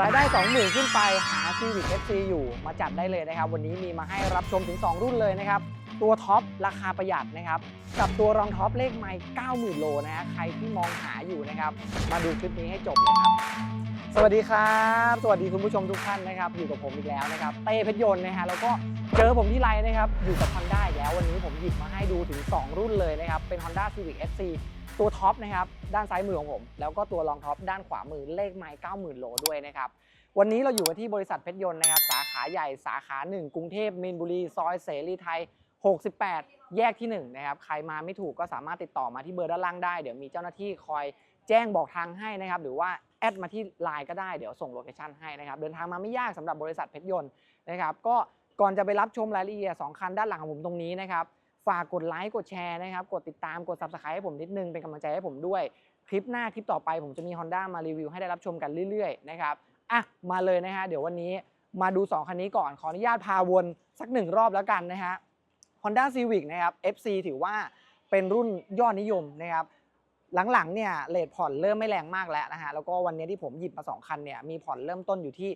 รายได้ 20,000 ขึ้นไปหา Civic FC อยู่มาจัดได้เลยนะครับ วันนี้มีมาให้รับชมถึง 2 รุ่นเลยนะครับ ตัวท็อปราคาประหยัดนะครับ กับตัวรองท็อปเลขไมค์90,000 โลนะฮะใครที่มองหาอยู่นะครับ มาดูคลิปนี้ให้จบเลยครับ สวัสดีครับ สวัสดีคุณผู้ชมทุกท่านนะครับ อยู่กับผมอีกแล้วนะครับ เต้เพชรยนต์นะฮะแล้วก็เจอผมที่ไรนะครับ อยู่กับ Honda อีกแล้ววันนี้ผมหยิบมาให้ดูถึง 2 รุ่นเลยนะครับเป็น Honda Civic FC ตัวท็อปนะครับด้านซ้ายมือของผม แล้วก็ตัวรองท็อปด้านขวามือเลขไมค์90,000 โลด้วยนะครับวันนี้เราอยู่กันที่บริษัทเพชรยนต์นะครับสาขาใหญ่สาขา 1 กรุงเทพมีนบุรีซอยเสรีไทย 68 แยกที่1นะครับใครมาไม่ถูกก็สามารถติดต่อมาที่เบอร์ด้านล่างได้ เดี๋ยวมีเจ้าหน้าที่คอยแจ้งบอกทางให้นะครับหรือว่าแอดมาที่ไลน์ก็ได้เดี๋ยวส่งโลเคชั่นให้นะครับเดินทางมาไม่ยากสำหรับบริษัทเพชรยนต์นะครับก็ก่อนจะไปรับชมรายละเอียด2คันด้านหลังของผมตรงนี้นะครับ ฝากกดไลค์กดแชร์นะครับ กดติดตามกด subscribe ให้ผมนิดนึง เป็นกำลังใจให้ผมด้วย คลิปหน้าคลิปต่อไปผมจะมี Honda มารีวิวให้ได้รับชมกันเรื่อยๆนะครับอะมาเลยนะฮะเดี๋ยววันนี้มาดู 2 คันนี้ก่อนขออนุญาตพาวนสักหนึ่งรอบแล้วกันนะฮะ Honda Civic นะครับ FC ถือว่าเป็นรุ่นยอดนิยมนะครับหลังๆเนี่ยเลทผ่อนเริ่มไม่แรงมากแล้วนะฮะแล้วก็วันนี้ที่ผมหยิบมา 2 คันเนี่ยมีผ่อนเริ่มต้นอยู่ที่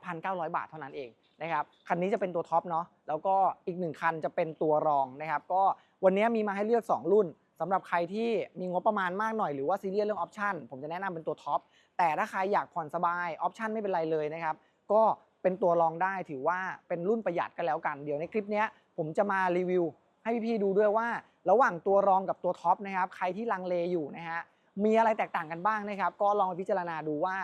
8,900 บาทเท่านั้นเอง นะครับคันนี้จะเป็นตัวท็อปเนาะแล้วก็อีกหนึ่งคันจะเป็นตัวรองนะครับก็วันนี้มีมาให้เลือก 2 รุ่นสำหรับใครที่มีงบประมาณมากหน่อยหรือว่าซีเรียสเรื่องออปชันผมจะแนะนำเป็นตัวท็อปแต่ถ้าใครอยากผ่อนสบายออปชันไม่เป็นไรเลยนะครับก็เป็นตัวรองได้ถือว่าเป็นรุ่นประหยัดกันแล้วกันเดี๋ยวในคลิปนี้ผมจะมารีวิว ให้พี่ๆดูด้วยว่า ระหว่างตัวรองกับตัวท็อปนะครับใครที่ลังเลอยู่นะฮะมีอะไรแตกต่างกันบ้างนะครับ ก็ลองไปพิจารณาดูว่า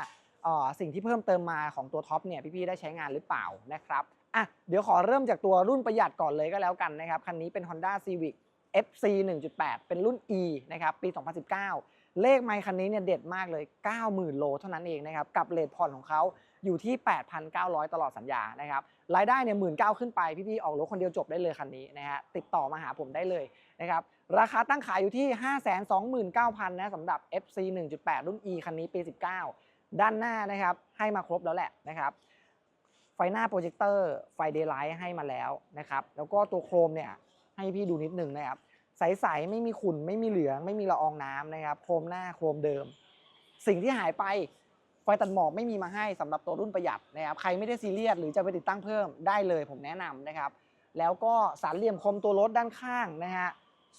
สิ่งที่เพิ่มเติมมาของตัวท็อปเนี่ยพี่ๆได้ใช้งานหรือเปล่านะครับอะเดี๋ยวขอเริ่มจากตัวรุ่นประหยัดก่อนเลยก็แล้วกันนะครับคันนี้เป็น Honda Civic FC 1.8 เป็นรุ่น E นะครับปี 2019 เลขไมค์คันนี้เนี่ยเด็ดมากเลย 90,000 โลเท่านั้นเองนะครับกับเลทผ่อนของเขาอยู่ที่ 8,900 ตลอดสัญญานะครับรายได้เนี่ยหมื่นเขึ้นไปพี่ๆออกรถคนเดียวจบได้เลยคันนี้นะฮะติดต่อมาหาผมได้เลยนะครับราคาตั้งขายอยู่ที่ 529,000นะสำหรับ FC 1.8 รุ่น E คันนี้ปี 19 ด้านหน้านะครับให้มาครบแล้วแหละนะครับไฟหน้าโปรเจคเตอร์ไฟเดย์ไลท์ให้มาแล้วนะครับแล้วก็ตัวโครมเนี่ยให้พี่ดูนิดนึงนะครับใสๆไม่มีขุ่นไม่มีเหลือง ไม่มีละอองน้ำนะครับ โครมหน้าโครมเดิม สิ่งที่หายไปไฟตัดหมอกไม่มีมาให้สำหรับตัวรุ่นประหยัดนะครับใครไม่ได้ซีเรียสหรือจะไปติดตั้งเพิ่มได้เลยผมแนะนำนะครับ แล้วก็สารเหลี่ยมคมตัวรถด้านข้างนะฮะ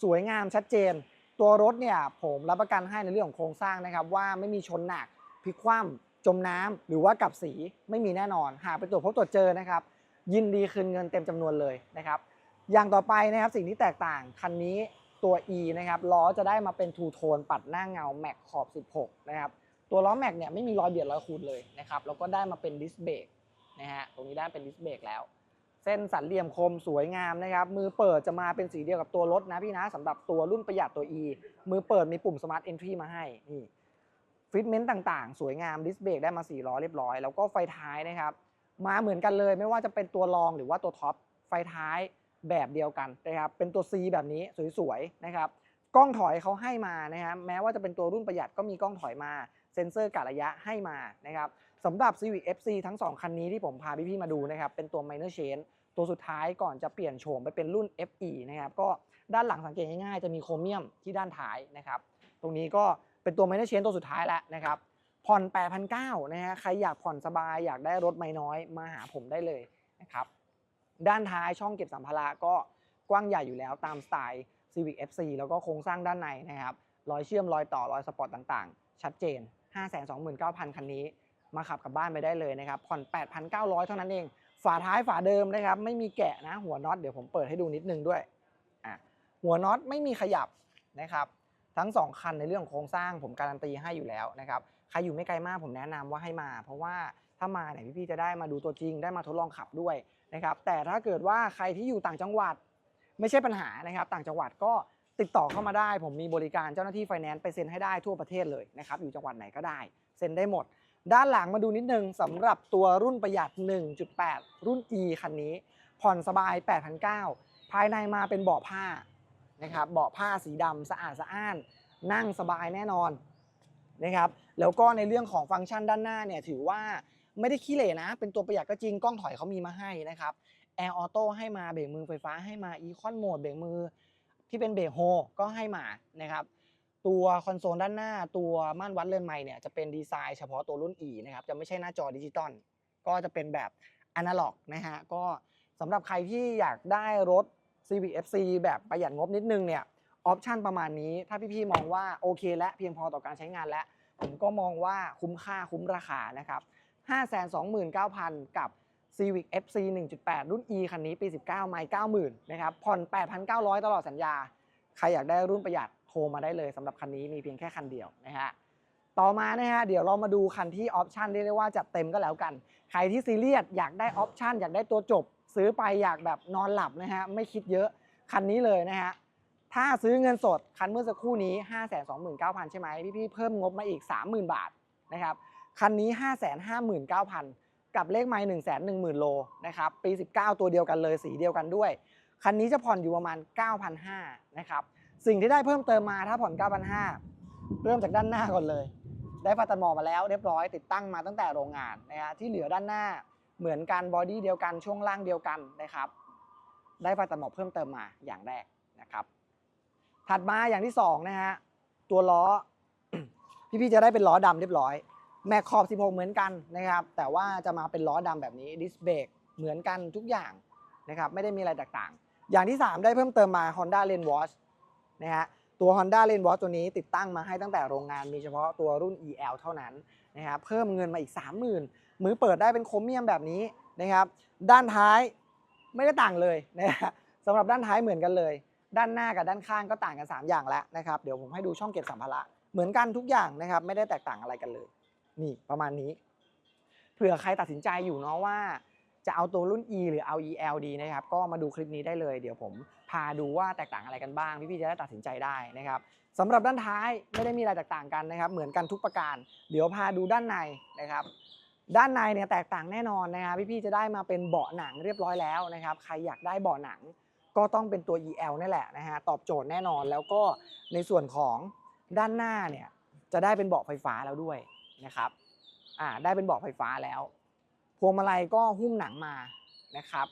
สวยงามชัดเจน ตัวรถเนี่ยผมรับประกันให้ในเรื่องของโครงสร้างนะครับว่าไม่มีชนหนัก พลิกคว่ำจมน้ำหรือว่ากับสีไม่มีแน่นอน หากไปตรวจพบตรวจเจอนะครับ ยินดีคืนเงินเต็มจำนวนเลยนะครับ อย่างต่อไปนะครับสิ่งที่แตกต่างคันนี้ตัว E นะครับล้อจะได้มาเป็นทูโทนปัดหน้าเงาแม็กขอบ 16 นะครับตัวล้อแม็กเนี่ยไม่มีรอยเบียดรอยขูดเลยนะครับแล้วก็ได้มาเป็นดิสเบรกนะฮะตรงนี้ได้เป็นดิสเบรกแล้ว เส้นสันเหลี่ยมคมสวยงามนะครับ มือเปิดจะมาเป็นสีเดียวกับตัวรถนะพี่นะสำหรับตัวรุ่นประหยัดตัว E มือเปิดมีปุ่ม Smart Entry มาให้นี่ ฟิตเมนต์ต่าง ๆ สวยงามดิสเบรกได้มา4ล้อเรียบร้อย แล้วก็ไฟท้ายนะครับมาเหมือนกันเลยไม่ว่าจะเป็นตัวรองหรือว่าตัวท็อปไฟท้ายแบบเดียวกันนะครับเป็นตัว C แบบนี้สวยๆนะครับกล้องถอยเขาให้มานะครับแม้ว่าจะเป็นตัวรุ่นประหยัดก็มีกล้องถอยมา เซ็นเซอร์กะระยะให้มานะครับสำหรับ Civic FC ทั้ง 2 คันนี้ที่ผมพาพี่ๆมาดูนะครับเป็นตัว minor change ตัวสุดท้ายก่อนจะเปลี่ยนโฉมไปเป็นรุ่น FE นะครับก็ด้านหลังสังเกตง่ายๆ จะมีโครเมียมที่ด้านท้ายนะครับตรงนี้ก็ เป็นตัว minor change ตัวสุดท้ายแล้วนะครับ ผ่อน 8,900นะฮะใครอยากผ่อนสบายอยากได้รถไม่น้อยมาหาผมได้เลยนะครับ ด้านท้ายช่องเก็บสัมภาระก็กว้างใหญ่อยู่แล้วตามสไตล์ Civic FC แล้วก็โครงสร้างด้านในนะครับรอยเชื่อมรอยต่อรอยสปอร์ตต่างๆ ชัดเจน 529,000 คันนี้ มาขับกลับบ้านไปได้เลยนะครับ ผ่อน 8,900 เท่านั้นเอง ฝาท้ายฝาเดิมนะครับ ไม่มีแกะนะ หัวน็อตเดี๋ยวผมเปิดให้ดูนิดนึงด้วย อะ หัวน็อตไม่มีขยับนะครับ ทั้ง 2 คันในเรื่องโครงสร้างผมการันตีให้อยู่แล้วนะครับใครอยู่ไม่ไกลมากผมแนะนำว่าให้มา เพราะว่าถ้ามาเนี่ยพี่ๆจะได้มาดูตัวจริงได้มาทดลองขับด้วยนะครับแต่ถ้าเกิดว่าใครที่อยู่ต่างจังหวัดไม่ใช่ปัญหานะครับ ต่างจังหวัดก็ติดต่อเข้ามาได้ ผมมีบริการเจ้าหน้าที่ไฟแนนซ์ไปเซ็นให้ได้ทั่วประเทศเลยนะครับอยู่จังหวัดไหนก็ได้ เซ็นได้หมด ด้านหลังมาดูนิดนึงสำหรับตัวรุ่นประหยัด 1.8 รุ่น E คันนี้ ผ่อนสบาย 8,900 ภายในมาเป็นเบาะผ้า นะครับเบาะผ้าสีดำสะอาดสะอ้าน นั่งสบายแน่นอนนะครับแล้วก็ในเรื่องของฟังก์ชันด้านหน้าเนี่ยถือว่าไม่ได้ขี้เหร่นะ เป็นตัวประหยัดก็จริงกล้องถอยเขามีมาให้นะครับแอร์ออโต้ให้มาเบรกมือไฟฟ้าให้มาอีคอนโหมดเบรกมือที่เป็นเบรกโฮก็ให้มานะครับตัวคอนโซลด้านหน้าตัวม่านวัดเรือนไม้เนี่ยจะเป็นดีไซน์เฉพาะตัวรุ่น E นะครับจะไม่ใช่หน้าจอดิจิตอลก็จะเป็นแบบอนาล็อกนะฮะก็สำหรับใครที่อยากได้รถ Civic FC แบบประหยัดงบนิดนึงเนี่ยออปชันประมาณนี้ถ้าพี่ๆมองว่าโอเคและเพียงพอต่อการใช้งานแล้วผมก็มองว่าคุ้มค่าคุ้มราคานะครับ529,000 กับ Civic FC 1.8 รุ่น E คันนี้ปี 19 ไมล์90,000นะครับผ่อน 8,900 ตลอดสัญญา ใครอยากได้รุ่นประหยัดโทรมาได้เลยสำหรับคันนี้มีเพียงแค่คันเดียวนะฮะต่อมานะฮะเดี๋ยวเรามาดูคันที่ออปชันเรียกได้ว่าจัดเต็มก็แล้วกัน ใครที่ซีเรียสอยากได้ออปชันอยากได้ตัวจบ ซื้อไปอยากแบบนอนหลับนะฮะไม่คิดเยอะคันนี้เลยนะฮะถ้าซื้อเงินสดคันเมื่อสักครู่นี้ 529,000 ใช่ไหมพี่ๆเพิ่มงบมาอีก 30,000 บาทนะครับคันนี้ 559,000 กับเลขไมล์1 1 0 0 0 0 โลนะครับปี 19 ตัวเดียวกันเลยสีเดียวกันด้วย คันนี้จะผ่อนอยู่ประมาณ 9,500นะครับสิ่งที่ได้เพิ่มเติมมาถ้าผ่อน 9,500 เริ่มจากด้านหน้าก่อนเลย ได้ฟาตันหมอมาแล้วเรียบร้อยติดตั้งมาตั้งแต่โรงงานนะฮะที่เหลือด้านหน้า เหมือนกันบอดี้เดียวกันช่วงล่างเดียวกันนะครับ ได้ไฟตันหมอกเพิ่มเติมมาอย่างแรกนะครับ ถัดมาอย่างที่สองนะฮะตัวล้อพี่ๆจะได้เป็นล้อดำเรียบร้อย แม็กขอบ16เหมือนกันนะครับ แต่ว่าจะมาเป็นล้อดำแบบนี้ดิสเบรกเหมือนกันทุกอย่างนะครับ ไม่ได้มีอะไรแตกต่าง อย่างที่ 3 ได้เพิ่มเติมมา Honda Lane Watch นะฮะตัว Honda Lane Watch ตัวนี้ติดตั้งมาให้ตั้งแต่โรงงานมีเฉพาะตัวรุ่น EL เท่านั้นนะครับเพิ่มเงินมาอีก30,000 มือเปิดได้เป็นโครเมียมแบบนี้นะครับ ด้านท้ายไม่ได้ต่างเลยนะฮะสำหรับด้านท้ายเหมือนกันเลย ด้านหน้ากับด้านข้างก็ต่างกัน 3 อย่างแล้วนะครับ เดี๋ยวผมให้ดูช่องเก็บสัมภาระเหมือนกันทุกอย่างนะครับ ไม่ได้แตกต่างอะไรกันเลย นี่ประมาณนี้ เผื่อใครตัดสินใจอยู่เนาะว่า จะเอาตัวรุ่น E หรือเอา EL ดีนะครับ ก็มาดูคลิปนี้ได้เลย เดี๋ยวผมพาดูว่าแตกต่างอะไรกันบ้าง พี่ๆจะได้ตัดสินใจได้นะครับสำหรับด้านท้ายไม่ได้มีอะไรแตกต่างกันนะครับ เหมือนกันทุกประการ เดี๋ยวพาดูด้านในนะครับ ด้านในเนี่ยแตกต่างแน่นอนนะครับพี่ๆจะได้มาเป็นเบาะหนังเรียบร้อยแล้วนะครับ ใครอยากได้เบาะหนังก็ต้องเป็นตัว EL นี่แหละนะฮะตอบโจทย์แน่นอนแล้วก็ในส่วนของด้านหน้าเนี่ยจะได้เป็นเบาะไฟฟ้าแล้วด้วยนะครับอ่าได้เป็นเบาะไฟฟ้าแล้วพวงมาลัยก็หุ้มหนังมานะครับ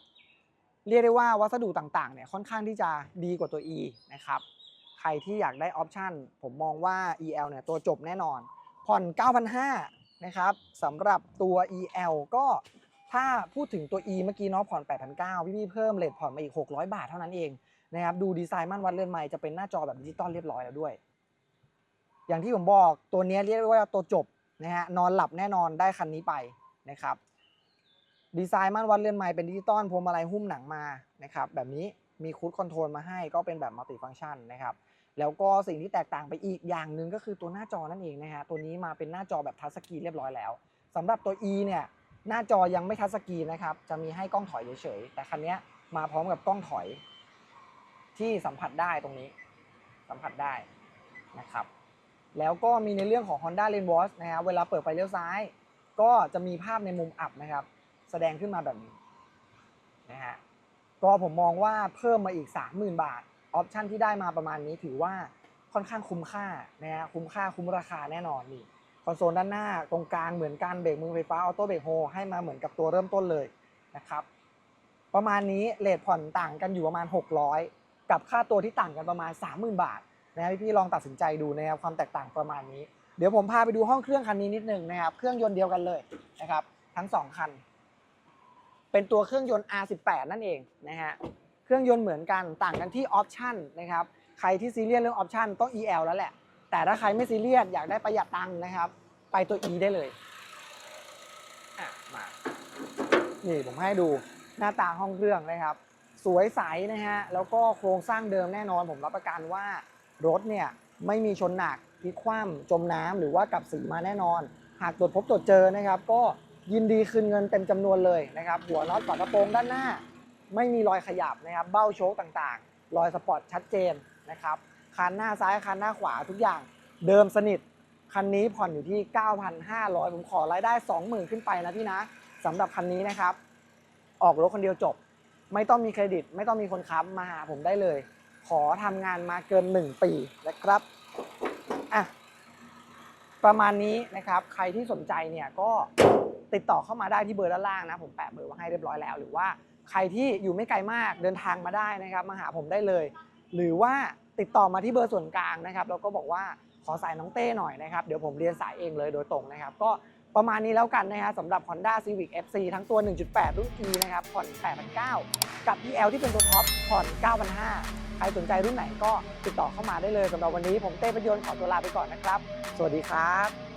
เรียกได้ว่าวัสดุต่างๆเนี่ยค่อนข้างที่จะดีกว่าตัว E นะครับใครที่อยากได้ออปชันผมมองว่า EL เนี่ยตัวจบแน่นอน ผ่อน 9,500 นะครับสำหรับตัว EL ก็ถ้าพูดถึงตัว E เมื่อกี้เนาะผ่อน 8,900 พี่ๆเพิ่มเลทผ่อนมาอีก 600 บาทเท่านั้นเองนะครับดูดีไซน์มั่นวัดเลื่อนไม้จะเป็นหน้าจอแบบดิจิตอลเรียบร้อยแล้วด้วย อย่างที่ผมบอกตัวนี้เรียกว่าตัวจบนะฮะนอนหลับแน่นอนได้คันนี้ไปนะครับดีไซน์มั่นวัดเลื่อนไม้เป็นดิจิตอลพวงมาลัยหุ้มหนังมานะครับแบบนี้มีคูดคอนโทรลมาให้ก็เป็นแบบมัลติฟัง c t ชันนะครับ แล้วก็สิ่งที่แตกต่างไปอีกอย่างหนึ่งก็คือตัวหน้าจอนั่นเองนะฮะตัวนี้มาเป็นหน้าจอแบบทัชสกรีนเรียบร้อยแล้วสำหรับตัว E เนี่ยหน้าจอยังไม่ทัชสกรีนนะครับจะมีให้กล้องถอยเฉยๆแต่คันนี้มาพร้อมกับกล้องถอย ที่สัมผัสได้ตรงนี้ สัมผัสได้นะครับแล้วก็มีในเรื่องของ Honda Lane Watch นะฮะเวลาเปิดไฟเลี้ยวซ้าย ก็จะมีภาพในมุมอับนะครับ แสดงขึ้นมาแบบนี้นะฮะก็ผมมองว่าเพิ่มมาอีก 30,000 บาท ออปชันที่ได้มาประมาณนี้ถือว่าค่อนข้างคุ้มค่านะฮะคุ้มค่าคุ้มราคาแน่นอนนี่คอนโซลด้านหน้าตรงกลางเหมือนกันเบรกมือไฟฟ้าออโต้เบรกโฮให้มาเหมือนกับตัวเริ่มต้นเลยนะครับประมาณนี้เลทผ่อนต่างกันอยู่ประมาณ 600 กับค่าตัวที่ต่างกันประมาณ 30,000 บาทนะฮะพี่ๆลองตัดสินใจดูนะครับความแตกต่างประมาณนี้ เดี๋ยวผมพาไปดูห้องเครื่องคันนี้นิดนึงนะครับเครื่องยนต์เดียวกันเลยนะครับทั้งสองคัน เป็นตัวเครื่องยนต์ R18 นั่นเองนะฮะ เครื่องยนต์เหมือนกันต่างกันที่ออปชันนะครับใครที่ซีเรียสเรื่องออปชันต้อง EL แล้วแหละ แต่ถ้าใครไม่ซีเรียสอยากได้ประหยัดตังค์นะครับ ไปตัว E ได้เลยอะมานี่ผมให้ดูหน้าตาห้องเครื่องนะครับ สวยใสนะฮะแล้วก็โครงสร้างเดิมแน่นอน ผมรับประกันว่ารถเนี่ยไม่มีชนหนักพลิกคว่ำจมน้ำหรือว่ากลับสีมาแน่นอน หากตรวจพบตรวจเจอนะครับ ก็ยินดีคืนเงินเต็มจำนวนเลยนะครับ หัวน็อตฝากระโปรงด้านหน้า ไม่มีรอยขยับนะครับ เบ้าโชคต่างๆ รอยสปอร์ตชัดเจนนะครับ คันหน้าซ้ายคันหน้าขวาทุกอย่างเดิมสนิท คันนี้ผ่อนอยู่ที่ 9,500 ผมขอรายได้ 20,000 ขึ้นไปนะพี่นะสำหรับคันนี้นะครับ ออกรถคนเดียวจบ ไม่ต้องมีเครดิต ไม่ต้องมีคนค้ำมาหาผมได้เลย ขอทำงานมาเกิน 1 ปีนะครับอะประมาณนี้นะครับ ใครที่สนใจเนี่ยก็ติดต่อเข้ามาได้ที่เบอร์ด้านล่างนะ ผมแปะเบอร์ไว้ให้เรียบร้อยแล้ว หรือว่า ใครที่อยู่ไม่ไกลมากเดินทางมาได้นะครับ มาหาผมได้เลย หรือว่าติดต่อมาที่เบอร์ส่วนกลางนะครับแล้วก็บอกว่าขอสายน้องเต้หน่อยนะครับ เดี๋ยวผมเรียนสายเองเลยโดยตรงนะครับ ก็ประมาณนี้แล้วกันนะฮะสำหรับ Honda Civic FC ทั้งตัว 1.8 รุ่น E นะครับ ผ่อน 8,900 กับ EL ที่เป็นตัวท็อป ผ่อน 9,500 ใครสนใจรุ่นไหนก็ติดต่อเข้ามาได้เลยสำหรับวันนี้ผมเต้ประยนขอตัวลาไปก่อนนะครับ สวัสดีครับ